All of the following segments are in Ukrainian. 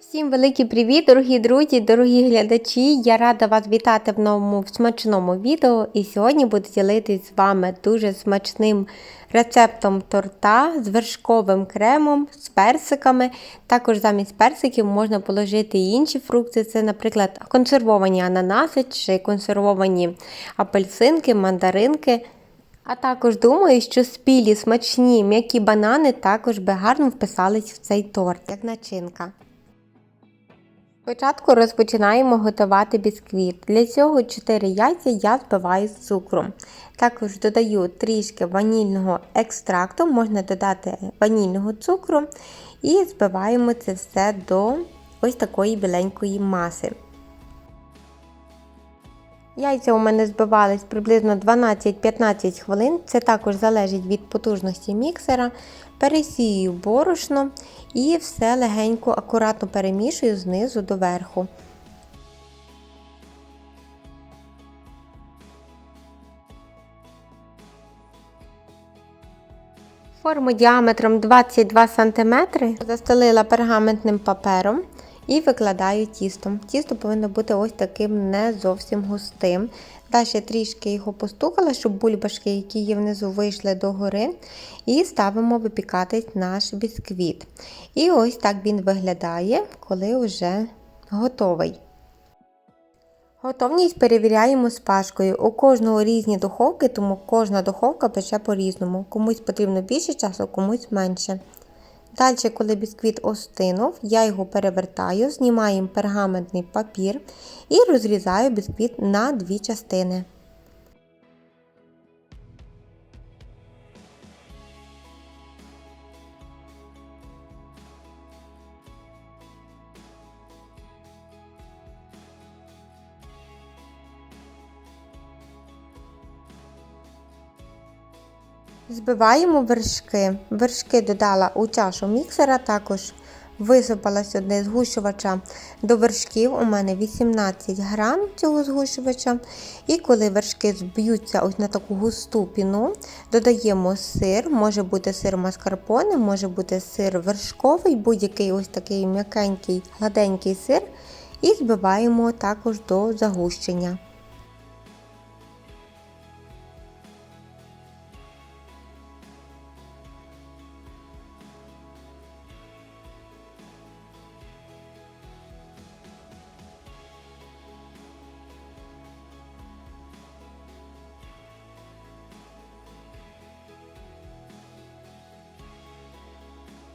Всім великий привіт, дорогі друзі, дорогі глядачі! Я рада вас вітати в новому смачному відео. І сьогодні буду ділитися з вами дуже смачним рецептом торта з вершковим кремом, з персиками. Також замість персиків можна положити і інші фрукти. Це, наприклад, консервовані ананаси чи консервовані апельсинки, мандаринки. А також думаю, що спілі смачні м'які банани також би гарно вписались в цей торт, як начинка. Спочатку розпочинаємо готувати бісквіт. Для цього 4 яйця я збиваю з цукром. Також додаю трішки ванільного екстракту, можна додати ванільного цукру і збиваємо це все до ось такої біленької маси. Яйця у мене збивались приблизно 12-15 хвилин. Це також залежить від потужності міксера. Пересію борошно і все легенько, акуратно перемішую знизу до верху. Форму діаметром 22 см застелила пергаментним папером і викладаю тістом. Тісто повинно бути ось таким не зовсім густим. Далі трішки його постукала, щоб бульбашки, які є внизу, вийшли догори. І ставимо випікатись наш бісквіт. І ось так він виглядає, коли вже готовий. Готовність перевіряємо з пашкою. У кожного різні духовки, тому кожна духовка пече по-різному. Комусь потрібно більше часу, комусь менше. Далі, коли бісквіт остинув, я його перевертаю, знімаємо пергаментний папір і розрізаю бісквіт на дві частини. Збиваємо вершки. Вершки додала у чашу міксера, також висипала сюди згущувача до вершків. У мене 18 грам цього згущувача. І коли вершки зб'ються ось на таку густу піну, додаємо сир, може бути сир маскарпоне, може бути сир вершковий, будь-який ось такий м'якенький, гладенький сир. І збиваємо також до загущення.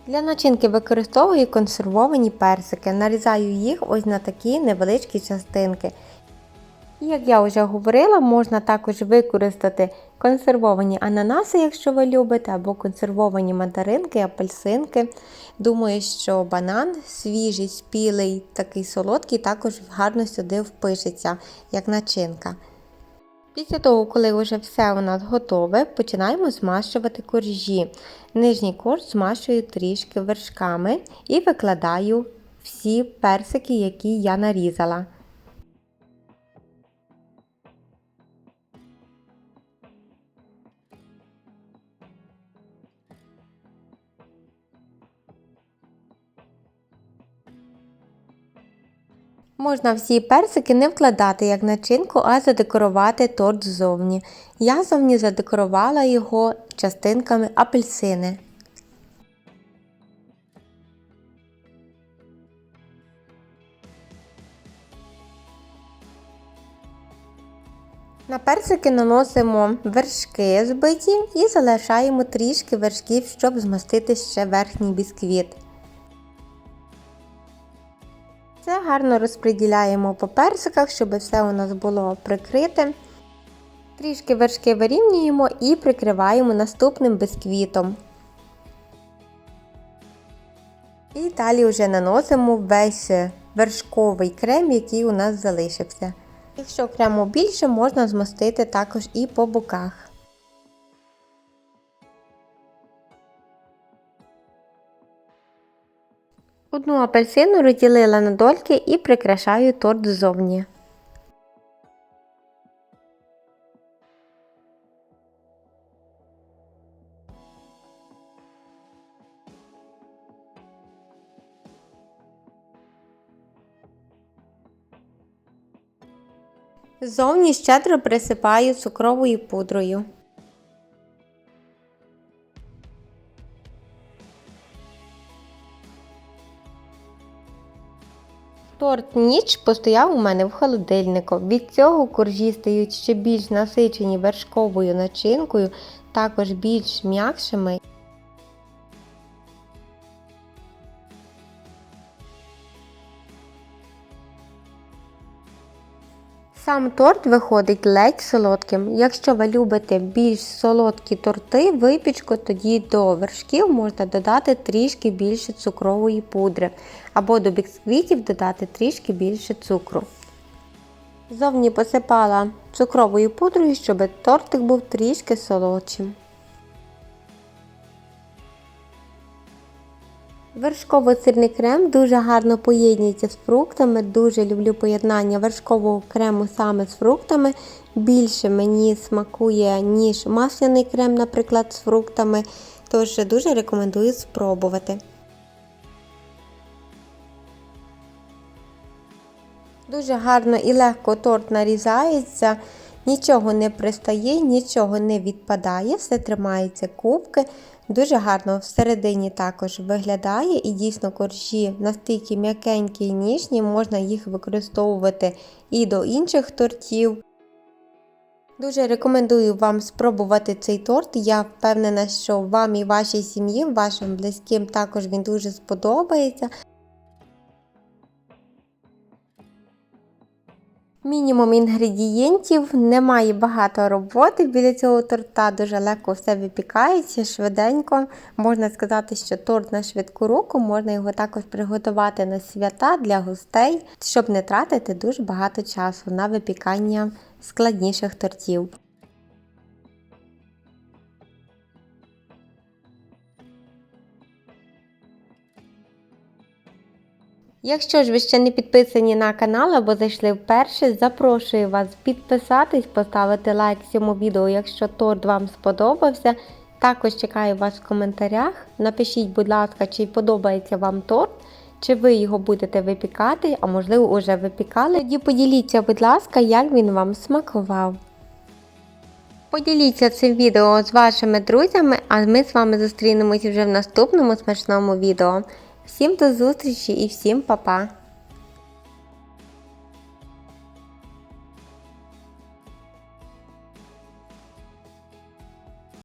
Для начинки використовую консервовані персики. Нарізаю їх ось на такі невеличкі частинки. І, як я вже говорила, можна також використати консервовані ананаси, якщо ви любите, або консервовані мандаринки, апельсинки. Думаю, що банан свіжий, спілий, такий солодкий, також гарно сюди впишеться, як начинка. Після того, коли вже все у нас готове, починаємо змащувати коржі. Нижній корж змащую трішки вершками і викладаю всі персики, які я нарізала. Можна всі персики не вкладати як начинку, а задекорувати торт ззовні. Я зовні задекорувала його частинками апельсини. На персики наносимо вершки збиті і залишаємо трішки вершків, щоб змастити ще верхній бісквіт. Це гарно розподіляємо по персиках, щоб все у нас було прикрите. Трішки вершки вирівнюємо і прикриваємо наступним бісквітом. І далі вже наносимо весь вершковий крем, який у нас залишився. Якщо крему більше, можна змастити також і по боках. Одну апельсину розділила на дольки і прикрашаю торт ззовні. Зовні щедро присипаю цукровою пудрою. Торт ніч постояв у мене в холодильнику. Від цього коржі стають ще більш насичені вершковою начинкою, також більш м'якшими. Сам торт виходить ледь солодким. Якщо ви любите більш солодкі торти, випічку, тоді до вершків можна додати трішки більше цукрової пудри, або до бісквітів додати трішки більше цукру. Зовні посипала цукровою пудрою, щоб тортик був трішки солодшим. Вершково-сирний крем дуже гарно поєднується з фруктами. Дуже люблю поєднання вершкового крему саме з фруктами. Більше мені смакує, ніж масляний крем, наприклад, з фруктами. Тож дуже рекомендую спробувати. Дуже гарно і легко торт нарізається, нічого не пристає, нічого не відпадає, все тримається кубки. Дуже гарно всередині також виглядає і дійсно коржі настільки м'якенькі і ніжні, можна їх використовувати і до інших тортів. Дуже рекомендую вам спробувати цей торт. Я впевнена, що вам і вашій сім'ї, вашим близьким також він дуже сподобається. Мінімум інгредієнтів, немає багато роботи біля цього торта, дуже легко все випікається, швиденько. Можна сказати, що торт на швидку руку, можна його також приготувати на свята для гостей, щоб не тратити дуже багато часу на випікання складніших тортів. Якщо ж ви ще не підписані на канал або зайшли вперше, запрошую вас підписатись, поставити лайк цьому відео, якщо торт вам сподобався. Також чекаю вас в коментарях. Напишіть, будь ласка, чи подобається вам торт, чи ви його будете випікати, а можливо вже випікали. Тоді поділіться, будь ласка, як він вам смакував. Поділіться цим відео з вашими друзями, а ми з вами зустрінемось вже в наступному смачному відео. Всім до зустрічі і всім па-па!